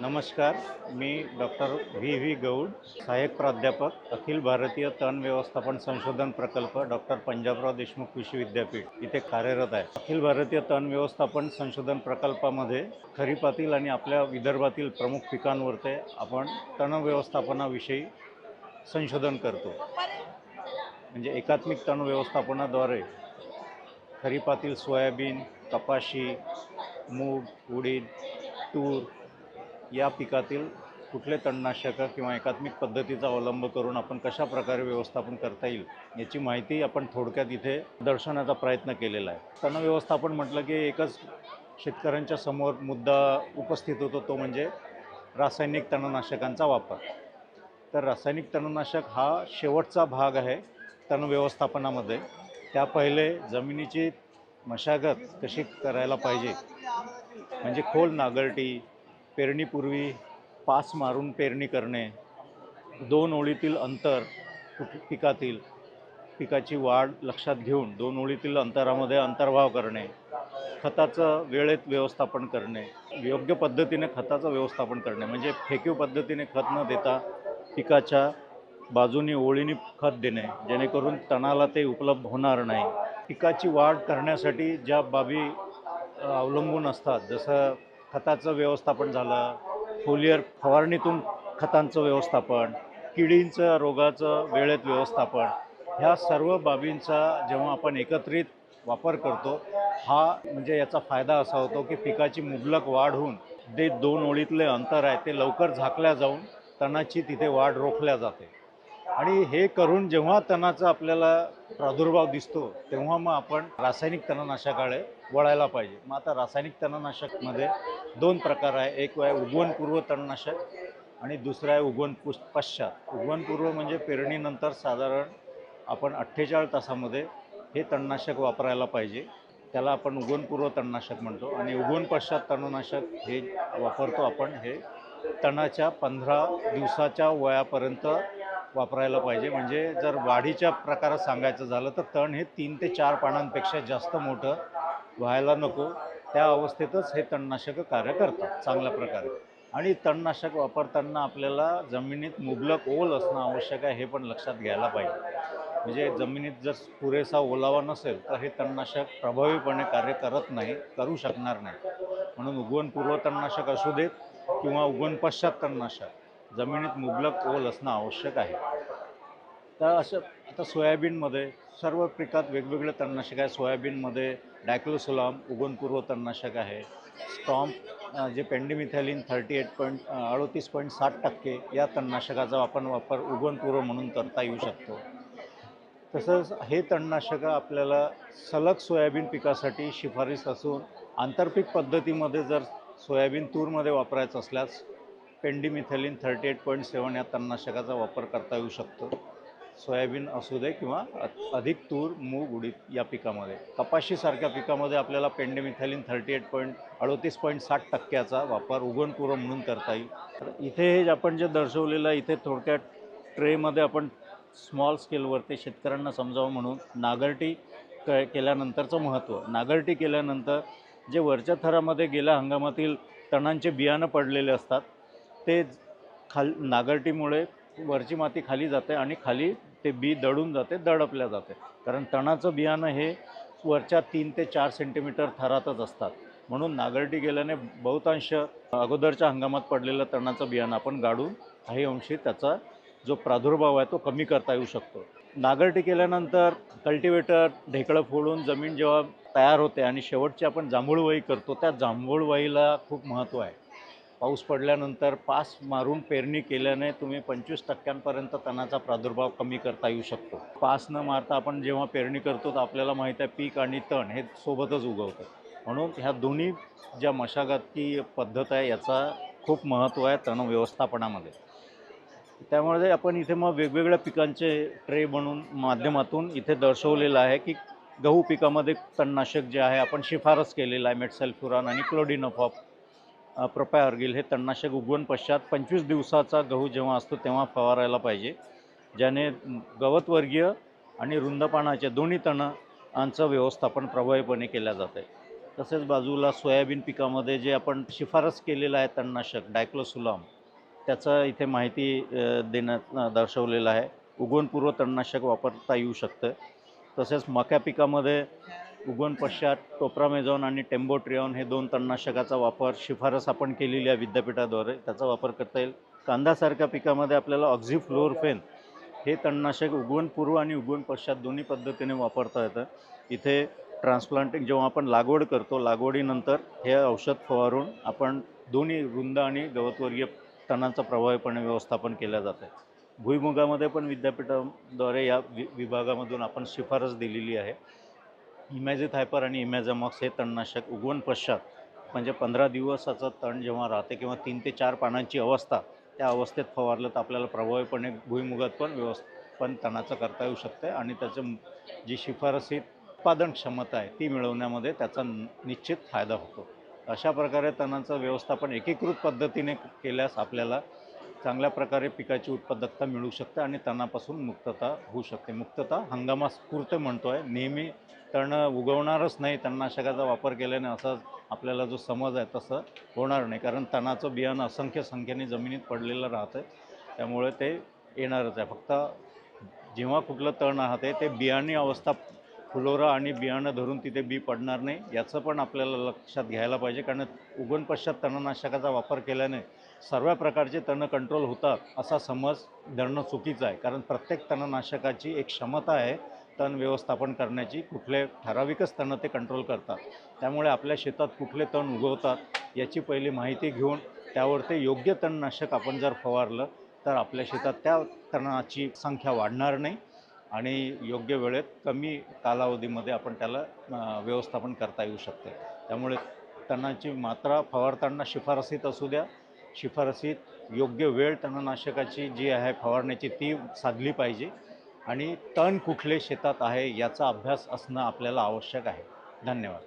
नमस्कार मी doctor V V Gaud सहाय्यक प्राध्यापक अखिल भारतीय तण व्यवस्थापन संशोधन प्रकल्प डॉक्टर पंजाबराव देशमुख कृषी विद्यापीठ. इथे कार्यरत आहे. अखिल भारतीय तण व्यवस्थापन संशोधन प्रकल्पामध्ये खरीपातील आणि आपल्या विदर्भातील प्रमुख पिकांवरती आपण तण व्यवस्थापनाविषयी संशोधन करतो. म्हणजे एकात्मिक तण व्यवस्थापनाद्वारे खरीपातील सोयाबीन कपाशी मूग उडीद तूर या पिकातील कुठले तणनाशकं किंवा एकात्मिक पद्धतीचा अवलंब करून आपण कशा प्रकारे व्यवस्थापन करता येईल याची माहिती आपण थोडक्यात इथे दर्शवण्याचा प्रयत्न केलेला आहे. तण व्यवस्थापन म्हटलं की एकच शेतकऱ्यांच्या समोर मुद्दा उपस्थित होतो तो म्हणजे रासायनिक तणनाशकांचा वापर. तर रासायनिक तणनाशक हा शेवटचा भाग आहे तण व्यवस्थापनामध्ये. त्या पहिले जमिनीची मशागत कशी करायला पाहिजे? म्हणजे खोल नागरटी पेरणीपूर्वी पास मारून पेरणी करणे दोन ओळीतील अंतर कुठ पिकातील पिकाची वाढ लक्षात घेऊन दोन ओळीतील अंतरामध्ये अंतर्भाव करणे खताचं वेळेत व्यवस्थापन करणे योग्य पद्धतीने खताचं व्यवस्थापन करणे म्हणजे फेकीव पद्धतीने खत न देता पिकाच्या बाजूनी ओळीने खत देणे जेणेकरून तणाला ते उपलब्ध होणार नाही. पिकाची वाढ करण्यासाठी ज्या बाबी अवलंबून असतात जसं खताचं व्यवस्थापन झालं. फोलियर फवारणीतून खतांचं व्यवस्थापन किडींचं रोगाचं वेळेत व्यवस्थापन ह्या सर्व बाबींचा जेव्हा आपण एकत्रित वापर करतो हा म्हणजे याचा फायदा असा होतो की पिकाची मुबलक वाढ होऊन जे दोन ओळीतले अंतर आहे ते लवकर झाकल्या जाऊन तणाची तिथे वाढ रोखल्या जाते. आणि हे करून जेव्हा तणाचा आपल्याला प्रादुर्भाव दिसतो तेव्हा मग आपण रासायनिक तणनाशकाकडे वळायला पाहिजे. मग आता रासायनिक तणनाशकमध्ये दोन प्रकार आहे. एक आहे उगवणपूर्व तणनाशक आणि दुसरं आहे उगवण पुस पश्चात. उगवणपूर्व म्हणजे पेरणीनंतर साधारण आपण अठ्ठेचाळीस तासामध्ये हे तणनाशक वापरायला पाहिजे. त्याला आपण उगवणपूर्व तणनाशक म्हणतो आणि उगवण पश्चात तणनाशक हे वापरतो आपण. हे तणाच्या पंधरा दिवसाच्या वयापर्यंत वापरायला पाहिजे. म्हणजे जर वाढीच्या प्रकारात सांगायचं झालं तर तण हे तीन ते चार पानांपेक्षा जास्त मोठं व्हायला नको. त्या अवस्थेतच हे तणनाशकं कार्य करतात चांगल्या प्रकारे. आणि तणनाशक वापरताना आपल्याला जमिनीत मुबलक ओल असणं आवश्यक आहे हे पण लक्षात घ्यायला पाहिजे. म्हणजे जमिनीत जर पुरेसा ओलावा नसेल तर हे तणनाशक प्रभावीपणे कार्य करत नाही करू शकणार नाही. म्हणून उगवणपूर्व तणनाशक असू देत किंवा उगवण पश्चात तणनाशक जमिनीत मुबलक ओल असणं आवश्यक आहे. तर असं आता सोयाबीनमध्ये सर्व पिकात वेगवेगळे तणनाशक आहे सोयाबीनमध्ये डायक्लोसोलाम उगवणपूर्व तणनाशक आहे. स्टॉम्प जे पेंडिमिथॅलिन थर्टी एट पॉईंट अडोतीस पॉईंट साठ टक्के या तणनाशकाचा आपण वापर उगवणपूर्व म्हणून करता येऊ शकतो. तसंच हे तणनाशकं आपल्याला सलग सोयाबीन पिकासाठी शिफारस असून आंतरपीक पद्धतीमध्ये जर सोयाबीन तूरमध्ये वापरायचं असल्यास pendimethalin thirty eight point seven या तणनाशकाचा वापर करता येऊ शकतो. सोयाबीन असू दे किंवा अधिक तूर मूग उडीद या पिकामध्ये. कपाशीसारख्या पिकामध्ये आपल्याला पेंडेमिथॅलिन थर्टी एट पॉईंट अडोतीस पॉईंट साठ टक्क्याचा वापर उगवणपूर्व म्हणून करता येईल. तर इथे हे जे आपण जे दर्शवलेलं आहे इथे थोडक्यात ट्रेमध्ये आपण स्मॉल स्केलवरती शेतकऱ्यांना समजावं म्हणून नागरटी क केल्यानंतरचं महत्त्व. नागरटी केल्यानंतर जे वरच्या थरामध्ये गेल्या हंगामातील तणांचे बियाणं पडलेले असतात ते खाल नागरटीमुळे वरची माती खाली जाते आणि खाली ते बी दडून जाते दडपल्या जाते. कारण तणाचं बियाणं हे वरच्या तीन ते चार सेंटीमीटर थरातच असतात. म्हणून नागरटी गेल्याने बहुतांश अगोदरच्या हंगामात पडलेलं तणाचं बियाणं आपण गाडून काही अंशी त्याचा जो प्रादुर्भाव आहे तो कमी करता येऊ शकतो. नागरटी केल्यानंतर कल्टिवेटर ढेकळं फोडून जमीन जेव्हा तयार होते आणि शेवटची आपण जांभूळवाई करतो त्या जांभूळवाईला खूप महत्त्व आहे. पाऊस पडल्यानंतर पास मारून पेरणी केल्याने तुम्ही पंचवीस टक्क्यांपर्यंत तणाचा प्रादुर्भाव कमी करता येऊ शकतो. पास न मारता आपण जेव्हा पेरणी करतो तर आपल्याला माहीत आहे पीक आणि तण हे सोबतच उगवतं. म्हणून ह्या दोन्ही ज्या मशागती पद्धत आहे याचा खूप महत्त्व आहे तण व्यवस्थापनामध्ये. त्यामुळे आपण इथे मग वेगवेगळ्या पिकांचे ट्रे म्हणून माध्यमातून इथे दर्शवलेलं आहे की गहू पिकामध्ये तणनाशक जे आहे आपण शिफारस केलेलं आहे मेटसल्फ्युरान आणि क्लोडिनोफॉप. प्रोपॅअर्गिल हे तणनाशक उगवण पश्चात पंचवीस दिवसाचा गहू जेव्हा असतो तेव्हा फवारायला पाहिजे. ज्याने गवतवर्गीय आणि रुंदपानाच्या दोन्ही तणांचं व्यवस्थापन प्रभावीपणे केलं जातं आहे. तसेच बाजूला सोयाबीन पिकामध्ये जे आपण शिफारस केलेलं आहे तणनाशक डायक्लोसुलाम त्याचं इथे माहिती देण्यात दर्शवलेलं आहे. उगवणपूर्व तणनाशक वापरता येऊ शकतं. तसेच मका पिकामध्ये उगवण पश्चात टोप्रामेझॉन आणि टेम्बोट्रिऑन हे दोन तणनाशकाचा वापर शिफारस आपण केलेली आहे विद्यापीठाद्वारे त्याचा वापर करता येईल. कांदासारख्या पिकामध्ये आपल्याला ऑक्झिफ्लोरफेन हे तणनाशक उगवणपूर्व आणि उगवण पश्चात दोन्ही पद्धतीने वापरता येतं. इथे ट्रान्सप्लांटिंग जेव्हा आपण लागवड करतो लागवडीनंतर हे औषध फवारून आपण दोन्ही रुंद आणि गवतवर्गीय तणांचं प्रभावीपणे व्यवस्थापन केलं जातं. भुईमुगामध्ये पण विद्यापीठाद्वारे या वि विभागामधून आपण शिफारस दिलेली आहे. इमॅझिथायपर आणि इमॅझामॉक्स हे तणनाशक उगवण पश्चात म्हणजे पंधरा दिवसाचं तण जेव्हा राहते किंवा तीन ते चार पानांची अवस्था त्या अवस्थेत फवारलं तर आपल्याला प्रभावीपणे भुईमुगात पण व्यवस्थापन तणाचं करता येऊ शकते आणि त्याचं जी शिफारसी उत्पादन क्षमता आहे ती मिळवण्यामध्ये त्याचा निश्चित फायदा होतो. अशा प्रकारे तणाचं व्यवस्थापन एकीकृत पद्धतीने केल्यास आपल्याला चांगल्या प्रकारे पिकाची उत्पादकता मिळू शकते आणि तणापासून मुक्तता होऊ शकते. मुक्तता हंगामास्फूर्त म्हणतो आहे नेहमी तण उगवणारच नाही तणनाशकाचा वापर केल्याने असा आपल्याला जो समज आहे तसं होणार नाही. कारण तणाचं बियाणं असंख्य संख्येने जमिनीत पडलेलं राहतं त्यामुळे ते येणारच आहे. फक्त जेव्हा कुठलं तण राहते ते बियाणे अवस्था फुलोरा आणि बियाणं धरून तिथे बी पडणार नाही याचं पण आपल्याला लक्षात घ्यायला पाहिजे. कारण उगवण पश्चात तणनाशकाचा वापर केल्याने सर्व प्रकारचे तण कंट्रोल होतात असा समज धरणं चुकीचं आहे. कारण प्रत्येक तणनाशकाची एक क्षमता आहे तण व्यवस्थापन करण्याची. कुठले ठराविकच तणं ते कंट्रोल करतात. त्यामुळे आपल्या शेतात कुठले तण उगवतात याची पहिली माहिती घेऊन त्यावर ते योग्य तणनाशक आपण जर फवारलं तर आपल्या शेतात त्या तणाची संख्या वाढणार नाही आणि योग्य वेळेत कमी कालावधीमध्ये आपण त्याला व्यवस्थापन करता येऊ शकते. त्यामुळे तणाची मात्रा फवारताना शिफारसीत असू द्या शिफारसीत योग्य वेळ तणनाशकाची जी आहे फवारण्याची ती साधली पाहिजे आणि तण कुठले शेतात आहे याचा अभ्यास असणं आपल्याला आवश्यक आहे. धन्यवाद.